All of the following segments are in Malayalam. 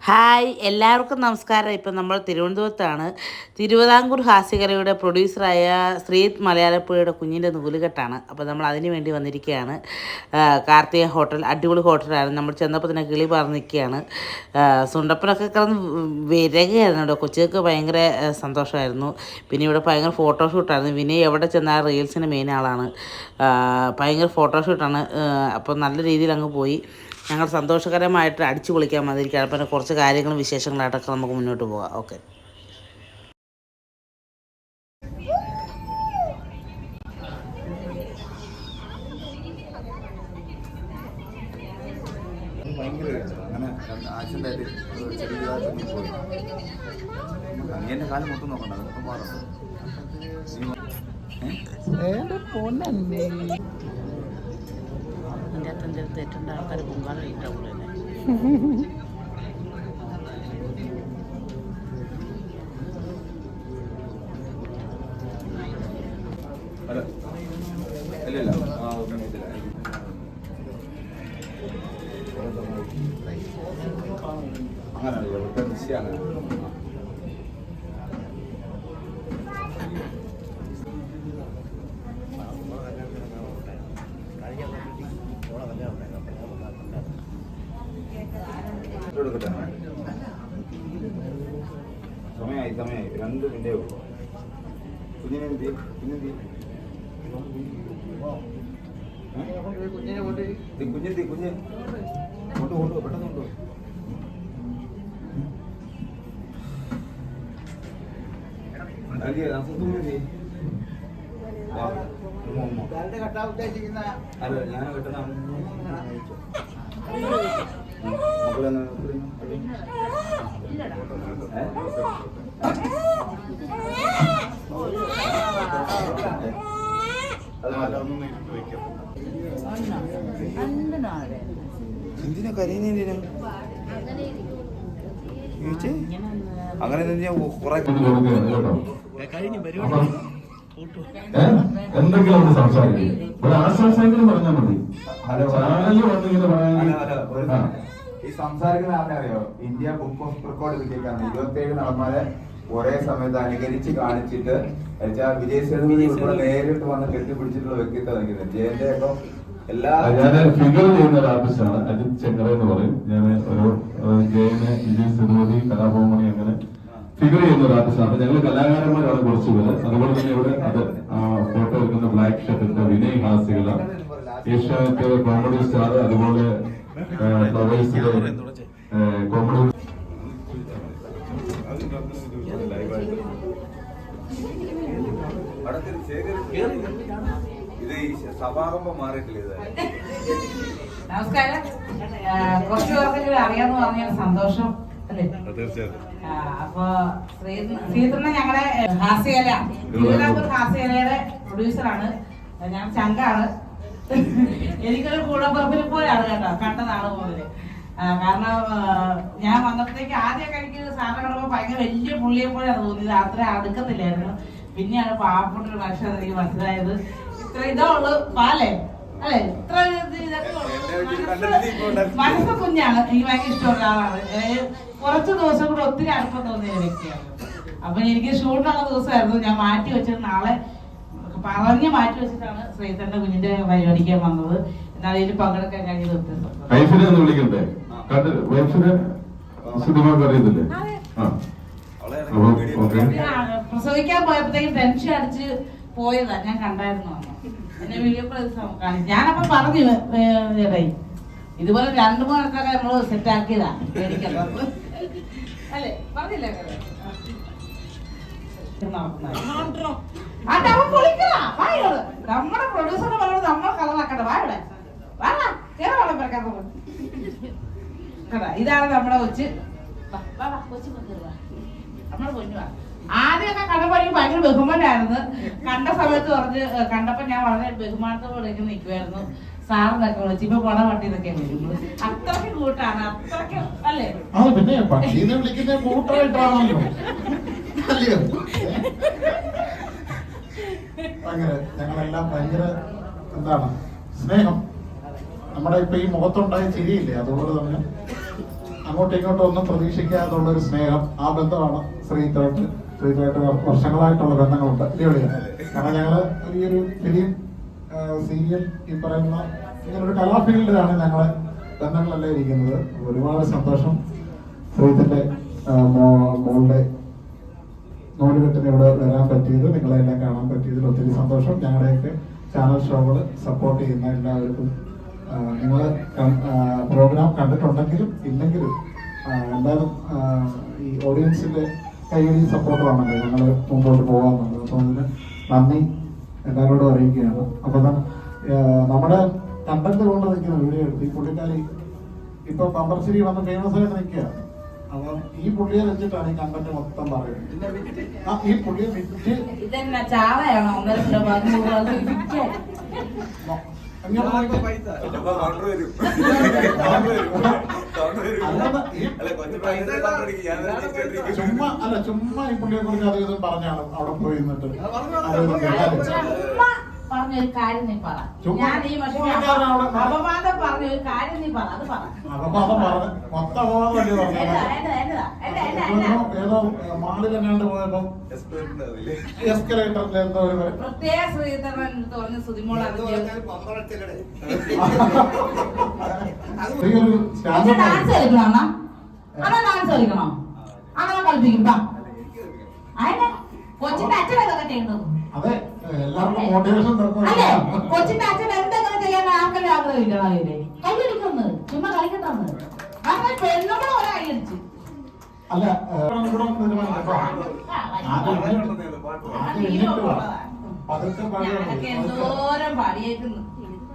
ഹായ് എല്ലാവർക്കും നമസ്കാരം. ഇപ്പം നമ്മൾ തിരുവനന്തപുരത്താണ്. തിരുവിതാംകൂർ ഹാസ്യകലയുടെ പ്രൊഡ്യൂസറായ ശ്രീത് മലയാളപ്പുഴയുടെ കുഞ്ഞിന്റെ നൂലുകെട്ടാണ്. അപ്പോൾ നമ്മൾ അതിന് വേണ്ടി വന്നിരിക്കുകയാണ്. കാർത്തിക ഹോട്ടൽ അടിപൊളി ഹോട്ടലാണ്. നമ്മൾ ചെന്നപ്പോൾ തന്നെ കിളി പറഞ്ഞ് നിൽക്കുകയാണ്. സുണ്ടപ്പനൊക്കെ കിടന്ന് വിരകയായിരുന്നു കേട്ടോ. കൊച്ചുകൾക്ക് ഭയങ്കര സന്തോഷമായിരുന്നു. പിന്നെ ഇവിടെ ഭയങ്കര ഫോട്ടോഷൂട്ടായിരുന്നു. വിനയ് എവിടെ ചെന്നാൽ റീൽസിന് മെയിൻ ആളാണ്. ഭയങ്കര ഫോട്ടോഷൂട്ടാണ്. അപ്പോൾ നല്ല രീതിയിൽ അങ്ങ് പോയി. ഞങ്ങൾ സന്തോഷകരമായിട്ട് അടിച്ചു പൊളിക്കാൻ വന്നിരിക്കുകയാണ്. പിന്നെ കുറച്ച് കാര്യങ്ങളും വിശേഷങ്ങളായിട്ടൊക്കെ നമുക്ക് മുന്നോട്ട് പോകാം. ഓക്കെ. അങ്ങനെ ആക്സിഡന്റ് ആയിട്ട് ചെറിയതായിട്ട് പോയി. അങ്ങനെ കാലം മൊത്തം നോക്കണ്ട. മൊത്തം മാറും അതിന്റെ അടുത്ത് തെറ്റുണ്ട് ആൾക്കാർ പൊങ്കാല ഇട്ടാവുള്ളൂ അല്ലേ. അല്ല അങ്ങനെ എടുക്കട്ടെ സമയമായി സമയമായി രണ്ട് മിനിറ്റേ ഉള്ളൂ കുഞ്ഞിനെ എന്ത് ചെയ്യും? കുഞ്ഞെന്ത്? ഏ? ദേ കുഞ്ഞെന്ത്? കുഞ്ഞ് കൊണ്ടു കൊണ്ടു പെട്ടെന്ന് കൊണ്ടു ഉമ്മ, ഉമ്മ. അല്ല ഞാൻ കെട്ടുന്ന മക്കളെ എന്തിനാ കരയുന്നതിനാ അങ്ങനെ തന്നെ കുറെ എന്തെങ്കിലും ഒന്ന് സംസാരിക്കും. ഒരു ആശ്വാസമെങ്കിലും പറഞ്ഞാൽ മതി. ഹലോ. ചാനലിൽ വന്നിങ്ങനെ ഹലോ, ഹലോ, ഒരു പറയാൻ ഈ സംസാരിക്കുന്ന ആളെ അറിയോ? ഇന്ത്യ ബുക്ക് ഓഫ് റെക്കോർഡ് വിജയിക്കാണ് ഇരുപത്തി ഏഴ് നടന്മാരെ ഒരേ സമയത്ത് അനുകരിച്ച് കാണിച്ചിട്ട് വിജയ് സേതുപതി ഉൾപ്പെടെ നേരിട്ട് വന്ന് കെട്ടിപ്പിടിച്ചിട്ടുള്ള വ്യക്തിത്വം നിൽക്കുന്നത് ജയന്റെ ഒക്കെ എല്ലാ ഫിഗർ ചെയ്യുന്ന ഒരു ആർട്ടിസ്റ്റാണ് അജിത് ചെങ്കറ എന്ന് പറയും. ഞാൻ ഒരു ജയന് വിജയ് സേതുപതി കലാഭവമണി അങ്ങനെ ഫിഗർ ചെയ്യുന്ന ഒരു ആർട്ടിസ്റ്റാണ് അപ്പൊ ഞങ്ങൾ കലാകാരന്മാരാണ് കുറച്ച് പേര്. അതുപോലെ തന്നെ ഇവിടെ അത് ഫോട്ടോ എടുക്കുന്ന ബ്ലാക്ക് ഷർട്ടിന്റെ വിനയ് ഹാസികള ഏഷ്യാനെറ്റ് കോമഡി സ്റ്റാർ അതുപോലെ ഫ്ലവേഴ്സിലെ കോമഡി ഇത് സഭാകമ്പം മാറിയിട്ടില്ല നമസ്കാരം കുറച്ച് പേർക്കെങ്കിലും അറിയാന്ന് പറഞ്ഞാൽ സന്തോഷം അല്ലേ? അപ്പൊ ശ്രീധരനെ ഞങ്ങളുടെ ഹാസ്യകല. തിരുവിതാംകൂർ ഹാസ്യകലയുടെ പ്രൊഡ്യൂസറാണ് ഞാൻ ചങ്കാണ്. എനിക്കൊരു കൂടപ്പുറപ്പിനെ പോലെയാണ് കേട്ടോ കണ്ട നാൾ മുതൽ. കാരണം ഞാൻ വന്നപ്പോഴത്തേക്ക് ആദ്യമൊക്കെ എനിക്ക് സാറിനെ കിടക്കുമ്പോൾ ഭയങ്കര വലിയ പുള്ളിയെ പോലെയാണ് തോന്നിയത്. അത്ര അടുക്കത്തില്ലായിരുന്നു. പിന്നെയാണ് പാവപ്പെട്ട മനുഷ്യൻ എനിക്ക് മനസ്സിലായത്. ഇത്ര ഇതേ ഉള്ളു. പാലേ? അല്ലെ? ഇത്ര. മനസ്സ് കുഞ്ഞാണ്. എനിക്ക് ഭയങ്കര ഇഷ്ടമുള്ള ആളാണ് കുറച്ച് ദിവസം കൂടെ ഒത്തിരി അടുപ്പം തോന്നിയ വ്യക്തിയാണ്. അപ്പൊ എനിക്ക് ഷൂട്ടുള്ള ദിവസമായിരുന്നു. ഞാൻ മാറ്റി വെച്ചിട്ട് നാളെ പറഞ്ഞ് മാറ്റി വെച്ചിട്ടാണ് ശ്രീധരന്റെ കുഞ്ഞിന്റെ പരിപാടിക്കാൻ വന്നത്. എന്നാൽ ഇതിൽ പങ്കെടുക്കാൻ കഴിഞ്ഞത് വിളിക്കണ്ടേ? വൈഫിനെ സിനിമ അറിയത്തില്ലേ? പ്രസവിക്കാൻ പോയപ്പോഴത്തേക്കും ടെൻഷൻ അടിച്ച് പോയതാ. ഞാൻ കണ്ടായിരുന്നു. എന്നെ വീഡിയോ കോൾ കാണിച്ചു. ഞാനപ്പോ പറഞ്ഞു ചേട്ടായി ഇതുപോലെ രണ്ടു മൂന്നൊക്കെ നമ്മൾ സെറ്റ് ആക്കിയതാ. പേടിക്കണ്ട. അല്ലേ? പറഞ്ഞില്ലേ? നടക്കുന്നതാ. അവൻ പൊളിക്കലാ. വാ. നമ്മുടെ നമ്മൾ കളറാക്കണ്ട വാ ഇതാണ് നമ്മുടെ കൊച്ച്. ആദ്യമൊക്കെ കണ്ടപ്പോ എനിക്ക് ഭയങ്കര ബഹുമാനായിരുന്നു. കണ്ട സമയത്ത് പറഞ്ഞ് കണ്ടപ്പോൾ കണ്ടപ്പോ ഞാൻ വളരെ ബഹുമാനത്തോടെ നിൽക്കുമായിരുന്നു സാറിനൊക്കെ വിളിച്ച്? ഇപ്പൊ പണ വട്ടി ഇതൊക്കെ വരുന്നു അത്രയ്ക്ക് കൂട്ടാണ്. അത്രയ്ക്ക് അല്ലേ? ഭയങ്കര ഞങ്ങളെല്ലാം ഭയങ്കര എന്താണ് സ്നേഹം. നമ്മുടെ ഇപ്പൊ ഈ മുഖത്തുണ്ടായ ചിരിയില്ലേ അതുപോലെ തന്നെ അങ്ങോട്ടും ഇങ്ങോട്ടും ഒന്നും പ്രതീക്ഷിക്കാതുള്ള ഒരു സ്നേഹം ആ ബന്ധമാണ് ശ്രീധരായിട്ട് ശ്രീധരായിട്ട് വർഷങ്ങളായിട്ടുള്ള ബന്ധങ്ങളുണ്ട്. കാരണം ഞങ്ങൾ ഈ ഒരു ഫിലിം സീരിയൽ ഈ പറയുന്ന ഇങ്ങനൊരു കലാഫീൽഡിലാണ് ഞങ്ങളെ ബന്ധങ്ങളെല്ലാം ഇരിക്കുന്നത്. ഒരുപാട് സന്തോഷം. ശ്രീധന്റെ മോളുടെ നൂലുകെട്ടിന് ഇവിടെ വരാൻ പറ്റിയത് നിങ്ങളെല്ലാം കാണാൻ പറ്റിയതിൽ ഒത്തിരി സന്തോഷം. ഞങ്ങളുടെയൊക്കെ ചാനൽ ഷോകൾ സപ്പോർട്ട് ചെയ്യുന്ന എല്ലാവർക്കും നിങ്ങൾ പ്രോഗ്രാം കണ്ടിട്ടുണ്ടെങ്കിലും ഇല്ലെങ്കിലും എന്തായാലും ഈ ഓഡിയൻസിന്റെ സപ്പോർട്ട് സപ്പോർട്ടുമാണല്ലോ ഞങ്ങൾ മുമ്പോട്ട് പോകാമെന്നുള്ളത് അപ്പോൾ അതിന് നന്ദി എല്ലാവരോടും അറിയിക്കുകയാണ്. അപ്പോൾ നമ്മുടെ കണ്ടന്റ് കൊണ്ട് നിൽക്കുന്ന വീഡിയോ എടുത്ത് ഈ പുള്ളിക്കാരി ഇപ്പൊ പമ്പർശ്ശേരി വന്ന് ഫേമസ് ആയിട്ട് നിൽക്കുക അപ്പൊ ഈ പുള്ളിയെ വെച്ചിട്ടാണ് ഈ കണ്ടന്റ് മൊത്തം പറയുന്നത്. ആ ഈ പുള്ളിയെ വിറ്റ്. ഇതെന്നാ ചാവയാണോ? ഒന്നര കിലോ ചുമ്മാ അല്ല ചുമ്മാ ഈ പുള്ളിയെ കുറിച്ച് അധികം പറഞ്ഞാണ് അവിടെ പോയി നിന്നിട്ട് പറഞ്ഞൊരു കാര്യം നീ പറ. ഞാൻ ഈ പക്ഷേ അപവാദം പറഞ്ഞൊരു കാര്യം നീ പറ അത് പറ. പ്രത്യേക ശ്രീധരൻ പറഞ്ഞ് സുതിമോൾ ഡാൻസ് കളിക്കണോ അണ്ണാ? അണ്ണാ ഡാൻസ് കളിക്കണോ? അണ്ണാ കളിപ്പിക്കും കൊച്ചിന്റെ അച്ഛനൊക്കെ അതെ. എല്ലാവർക്കും മോട്ടിവേഷൻ അല്ലേ കൊച്ചിന്റെ അച്ഛൻ എന്തെങ്കിലും ചെയ്യാൻ ആർക്കെല്ലാം ചുമ്മാ കളിക്കട്ടെന്ന് അങ്ങനെ അല്ല. എന്തോരം പാടിയേക്കുന്നു.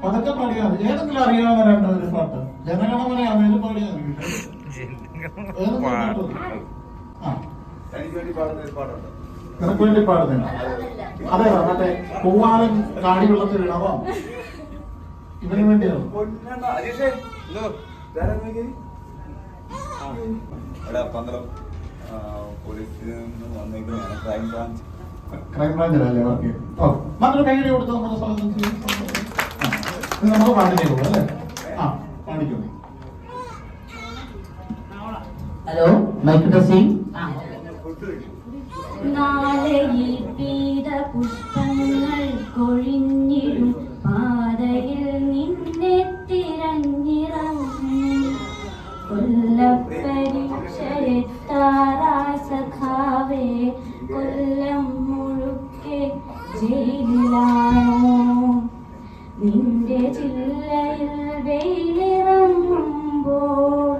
പതുക്കെ പാടിയാൽ ഏതെങ്കിലും അറിയാവുന്ന രണ്ടൊരു പാട്ട്. ജനഗണമനെ അതേലും പാടിയാൽ ഏതെങ്കിലും പാട്ട്. ആ. എനിക്ക് വേണ്ടി പാടുന്ന ഒരു പാട്ടുണ്ട് നിനക്ക് വേണ്ടി പാടുന്നില്ല അതെ മറ്റേ പൂവാലൻ കാടി വെള്ളത്തിൽ ഇടവാം? ഇവന് വേണ്ടിയാണ് ക്രൈം ബ്രാഞ്ച്. ക്രൈംബ്രാഞ്ചിലല്ലേ വർക്ക് മറ്റൊരു കൈയടി കൊടുത്ത്? നമ്മുടെ ഇത് നമുക്ക് പാട്ടിലേക്ക് പോകും അല്ലേ? ആ പാടിക്കുന്നു ഹലോ മൈക്ക് ടെസ്റ്റിംഗ് ആ നാളെ പീത പുഷ്പങ്ങൾ കൊഴിഞ്ഞിടും. പാതയിൽ നിന്നെ തിരഞ്ഞിറങ്ങും. കൊല്ലപ്പരീക്ഷയെത്താറായ സഖാവേ കൊല്ലം മുഴുക്കെ ജയിലിലാണോ? നിന്റെ ജില്ലയിൽ വെയിലിറങ്ങുമ്പോൾ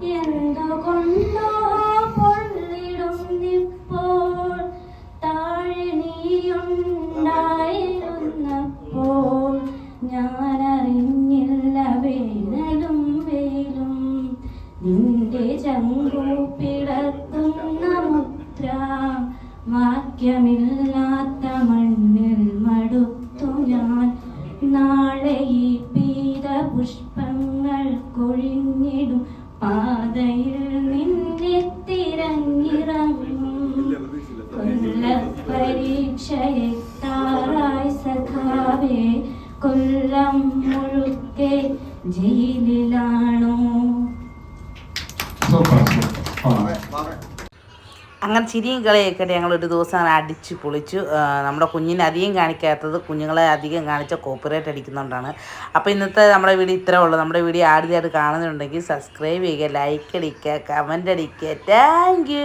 എന്തുകൊണ്ടോ ഞാനറിഞ്ഞില്ല വേനലും വെയിലും. നിന്റെ ചങ്കൂപ്പിടത്തുന്ന മുദ്ര വാക്യമില്ലാത്ത മണ്ണിൽ മടുത്തു ഞാൻ. നാളെ ഈ പീത പുഷ്പങ്ങൾ കൊഴിഞ്ഞിടും. പാതയിൽ അങ്ങനെ ചിരിയും കളിയൊക്കെ ഞങ്ങൾ ഒരു ദിവസം അങ്ങനെ അടിച്ച് പൊളിച്ചു. നമ്മുടെ കുഞ്ഞിനെ അധികം കാണിക്കാത്തത് കുഞ്ഞുങ്ങളെ അധികം കാണിച്ച കോപ്പറേറ്റ് അടിക്കുന്നതുകൊണ്ടാണ് അപ്പോൾ ഇന്നത്തെ നമ്മുടെ വീഡിയോ ഇത്രേ ഉള്ളൂ. നമ്മുടെ വീഡിയോ ആദ്യമായിട്ട് കാണുന്നുണ്ടെങ്കിൽ സബ്സ്ക്രൈബ് ചെയ്യുക ലൈക്ക് അടിക്കുക കമന്റ് അടിക്കുക. താങ്ക്